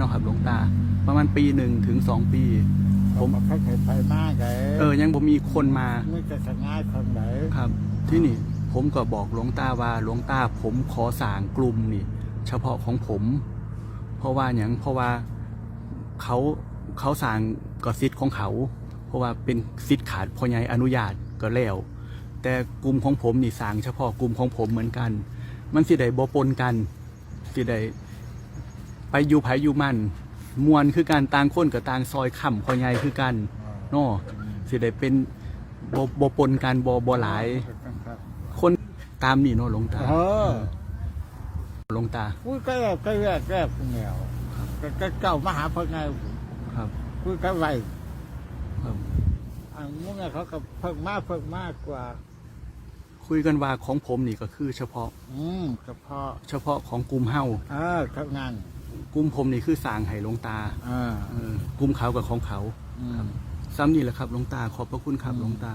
เนาะครับหลวงตา ประมาณปีหนึ่งถึงสองปีผผมมมาเคยไปมากเลยเออ ยังผมมีคนมาไม่จะสง่ายคนไหนครับ ที่นี่ผมก็บอกหลวงตาว่าหลวงตาผมขอสร้างกลุ่มนี่ เฉพาะของผม เพราะว่าอย่างเพราะว่าเขาเขาสร้างก็สิทธิ์ของเขา เพราะว่าเป็นสิทธิ์ขาดพ่อใหญ่อนุญาตก็แล้ว แต่กลุ่มของผมนี่สร้างเฉพาะกลุ่มของผมเหมือนกัน มันสิได้บ่ปนกันสิได้ ไปอยู่ไผอยู่มันมวนคือการต่างคนกับต่างซอยค่ำพ่อใหญ่คือกันเนาะสิได้เป็นบ่บ่ปนกันบ่บ่หลาย คนตามนี่เนาะหลวงตาเออหลวงตาพูดก็แรกก็แรกแรกเหนียวก็เจ้ามหาพไงครับพูดก็ไรครับอันมึงอะเขาก็เพิ่งมากเพิ่งมากกว่า คุยกันว่าของผมนี่ก็คือเฉพาะ อืมเฉพาะ เฉพาะของกลุ่มเฮาเออเท่านั้น กลุ่มผมนี่คือสร้างให้หลวงตาเออเออกลุ่มเขากับของเขา อืม ซ้ำนี่แหละครับหลวงตาขอบพระคุณครับหลวงตา